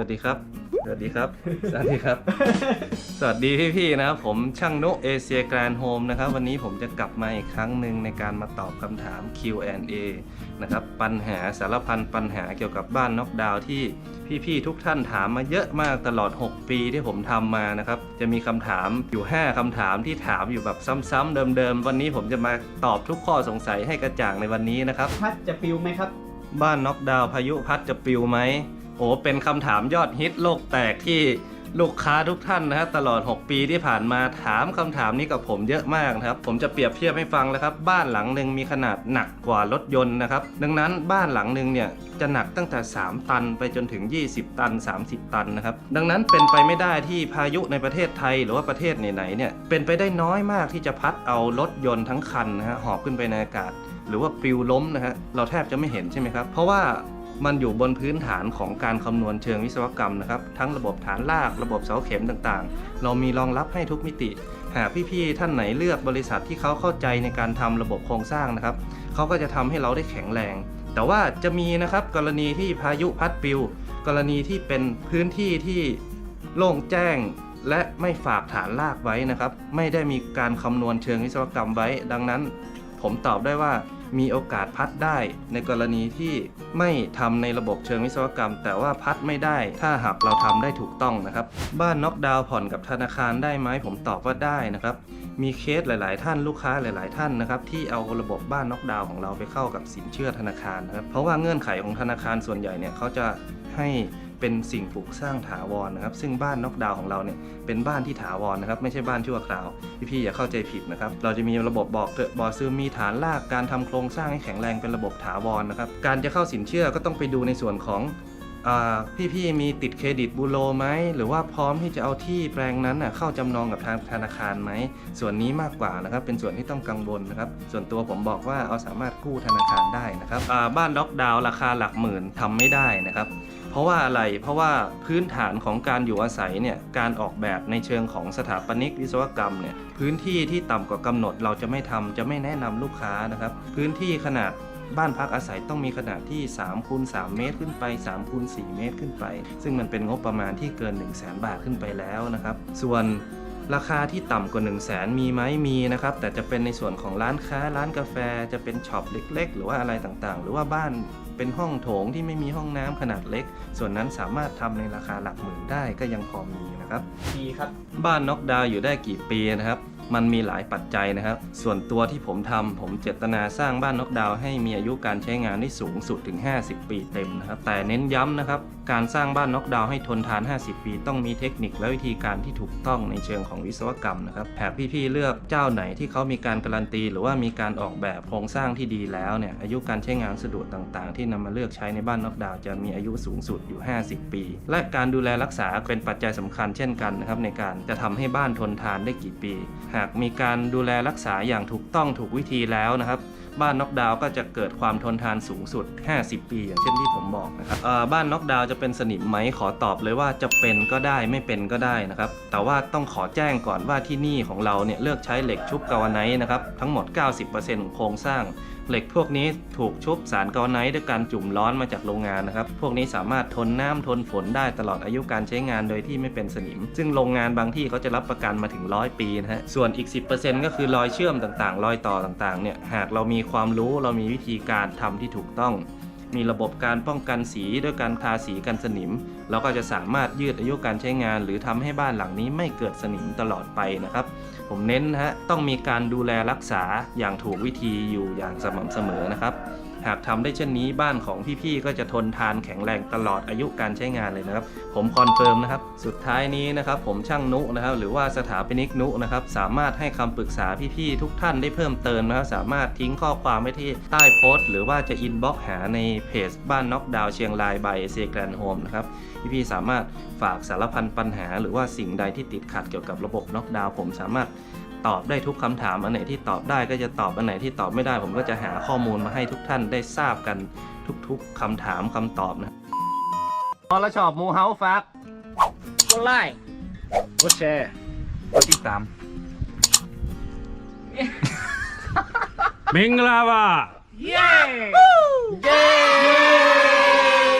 วัสดีครับ สวัสดีครับ สวัสดีครับ สวัสดีพี่ๆนะครับผมช่างนุเอเชียแกรนโฮมนะครับ วันนี้ผมจะกลับมาอีกครั้งหนึ่งในการมาตอบคำถาม Q&A นะครับ ปัญหาสารพันปัญหาเกี่ยวกับบ้านน็อกดาวน์ที่พี่ๆทุกท่านถามมาเยอะมากตลอด 6 ปีที่ผมทำมานะครับ จะมีคำถามอยู่ 5คำถามที่ถามอยู่แบบซ้ำๆเดิมๆ วันนี้ผมจะมาตอบทุกข้อสงสัยให้กระจ่างในวันนี้นะครับ พัดจะปิวไหมครับ บ้านน็อกดาวน์พายุพัดจะปลิวไหม โอ้เป็นคำถามยอดฮิตโลกแตกที่ลูกค้าทุกท่านนะฮะตลอด 6 ปีที่ผ่านมาถามคำถามนี้กับผมเยอะมากนะครับ ผมจะเปรียบเทียบให้ฟังแล้วครับ บ้านหลังหนึ่งมีขนาดหนักกว่ารถยนต์นะครับ ดังนั้นบ้านหลังหนึ่งเนี่ยจะหนักตั้งแต่ 3 ตันไปจนถึง 20 ตัน 30 ตันนะครับ ดังนั้นเป็นไปไม่ได้ที่พายุในประเทศไทยหรือว่าประเทศไหนๆเนี่ยเป็นไปได้น้อยมากที่จะพัดเอารถยนต์ทั้งคันนะฮะหอบขึ้นไปในอากาศ หรือว่าปลิวล้มนะฮะเราแทบจะไม่เห็นใช่ไหมครับเพราะว่า มันอยู่บนพื้นฐานของการคำนวณเชิงวิศวกรรมนะครับทั้งระบบฐานรากระบบเสาเข็มต่างๆ เรามีรองรับให้ทุกมิติ หากพี่ๆท่านไหนเลือกบริษัทที่เขาเข้าใจในการทำระบบโครงสร้างนะครับเขาก็จะทำให้เราได้แข็งแรง แต่ว่าจะมีนะครับกรณีที่พายุพัดปิว กรณีที่เป็นพื้นที่ที่โล่งแจ้งและไม่ฝากฐานรากไว้นะครับ ไม่ได้มีการคำนวณเชิงวิศวกรรมไว้ ดังนั้น ผมตอบได้ว่า มีโอกาสพัดได้ ในกรณีที่ไม่ทำในระบบเชิงวิศวกรรม แต่ว่าพัดไม่ได้ ถ้าหากเราทำได้ถูกต้องนะครับ บ้านน็อกดาวน์ผ่อนกับธนาคารได้ไหมผมตอบว่าได้นะครับ มีเคสหลาย ๆ ท่านลูกค้าหลาย ๆ ท่านนะครับที่เอาระบบบ้านน็อกดาวน์ของเราไปเข้ากับสินเชื่อธนาคารนะครับเพราะว่าเงื่อนไขของธนาคารส่วนใหญ่เนี่ยเขาจะให้ เป็นสิ่งปลูกสร้างถาวรนะครับ ซึ่งบ้านน็อกดาวของเราเนี่ยเป็นบ้านที่ถาวรนะครับ ไม่ใช่บ้านชั่วคราวพี่ๆอย่าเข้าใจผิดนะครับ เราจะมีระบบบอกเกิดบ่อซึมมีฐานรากการทำโครงสร้างให้แข็งแรงเป็นระบบถาวรนะครับ การจะเข้าสินเชื่อก็ต้องไปดูในส่วนของ พี่ๆมีติดเครดิตบูโรไหมหรือว่าพร้อมที่จะเอาที่แปลงนั้นเข้าจำนองกับทางธนาคารไหมส่วนนี้มากกว่านะครับเป็นส่วนที่ต้องกังวลนะครับส่วนตัวผมบอกว่าเอาสามารถกู้ธนาคารได้นะครับบ้านด็อกดาวน์ราคาหลักหมื่นทำไม่ได้นะครับเพราะว่าอะไรเพราะว่าพื้นฐานของการอยู่อาศัยเนี่ยการออกแบบในเชิงของสถาปนิกวิศวกรรมเนี่ยพื้นที่ที่ต่ำกว่ากำหนดเราจะไม่ทำจะไม่แนะนำลูกค้านะครับพื้นที่ขนาด บ้านพักอาศัยต้องมีขนาดที่3คูณ3เมตรขึ้นไป3คูณ4เมตรขึ้นไป ซึ่งมันเป็นงบประมาณที่เกิน 1 0 0 0 0แบาทขึ้นไปแล้วนะครับ ส่วนราคาที่ต่ำกว่า 1 0 0 0 0แสนมีไหมมีนะครับ แต่จะเป็นในส่วนของร้านค้าร้านกาแฟจะเป็นช็อปเล็ก ๆ หรือว่าอะไรต่างๆ หรือว่าบ้านเป็นห้องโถงที่ไม่มีห้องน้ำขนาดเล็ก ส่วนนั้นสามารถทำในราคาหลักหมื่นได้ก็ยังพอมีนะครับดีครับ บ้านน็อกดาวน์อยู่ได้กี่ปีนะครับ มันมีหลายปัจจัยนะครับ ส่วนตัวที่ผมทำผมเจตนาสร้างบ้านนกดาวให้มีอายุการใช้งานได้สูงสุดถึง 50 ปีเต็มนะครับ แต่เน้นย้ำนะครับ การสร้างบ้านนกดาวให้ทนทาน 50 ปี ต้องมีเทคนิคและวิธีการที่ถูกต้องในเชิงของวิศวกรรมนะครับหากพี่ๆเลือกเจ้าไหนที่เขามีการการันตี หรือว่ามีการออกแบบโครงสร้างที่ดีแล้วเนี่ยอายุการใช้งานสะดวกต่างๆ ที่นำมาเลือกใช้ในบ้านนกดาว จะมีอายุสูงสุดอยู่ 50 ปี และการดูแลรักษาเป็นปัจจัยสำคัญเช่นกันนะครับในการจะทำให้บ้านทนทานได้กี่ปีหาากมีการดูแลรักษาอย่างถูกต้องถูกวิธีแล้วนะครับ บ้านน็อกดาวก็จะเกิดความทนทานสูงสุด 50 ปี อย่างเช่นที่ผมบอกนะครับบ้านน็อกดาวจะเป็นสนิมไหมขอตอบเลยว่าจะเป็นก็ได้ไม่เป็นก็ได้นะครับ แต่ว่าต้องขอแจ้งก่อนว่าที่นี่ของเราเนี่ยเลือกใช้เหล็กชุบกาวไนท์นะครับทั้งหมด 90%ของโครงสร้าง เหล็กพวกนี้ถูกชุบสารกาวาไนท์ด้วยการจุ่มร้อนมาจากโรงงานนะครับ พวกนี้สามารถทนน้ำทนฝนได้ตลอดอายุการใช้งานโดยที่ไม่เป็นสนิม ซึ่งโรงงานบางที่เขาจะรับประกันมาถึงร้อยปีนะฮะ ส่วนอีก 10%ก็คือรอยเชื่อมต่างๆ รอยต่อต่างๆ เนี่ย หากเรามีความรู้เรามีวิธีการทำที่ถูกต้อง มีระบบการป้องกันสีด้วยการทาสีกันสนิม เราก็จะสามารถยืดอายุการใช้งาน หรือทำให้บ้านหลังนี้ไม่เกิดสนิมตลอดไปนะครับ ผมเน้นนะฮะต้องมีการดูแลรักษาอย่างถูกวิธีอยู่อย่างสม่ำเสมอนะครับ หากทำได้เช่นนี้บ้านของพี่ๆก็จะทนทานแข็งแรงตลอดอายุการใช้งานเลยนะครับ ผมคอนเฟิร์มนะครับ สุดท้ายนี้นะครับ ผมช่างนุนะครับ หรือว่าสถาปนิกนุนะครับ สามารถให้คำปรึกษาพี่ๆทุกท่านได้เพิ่มเติมนะครับ สามารถทิ้งข้อความไว้ที่ใต้โพสต์ หรือว่าจะอินบ็อกหาในเพจบ้านน็อกดาวเชียงรายบายเซแกรนโฮมนะครับพี่ๆสามารถฝากสารพันปัญหา หรือว่าสิ่งใดที่ติดขัดเกี่ยวกับระบบน็อกดาวน์ผมสามารถ ตอบได้ทุกคำถาม อันไหนที่ตอบได้ก็จะตอบอันไหนที่ตอบไม่ได้ ผมก็จะหาข้อมูลมาให้ทุกท่านได้ทราบกันทุกๆคำถามคำตอบนะพอละชอบมูเฮาฟักกดไลค์กดแชร์กดติดตามมิงลาวาเย้เย้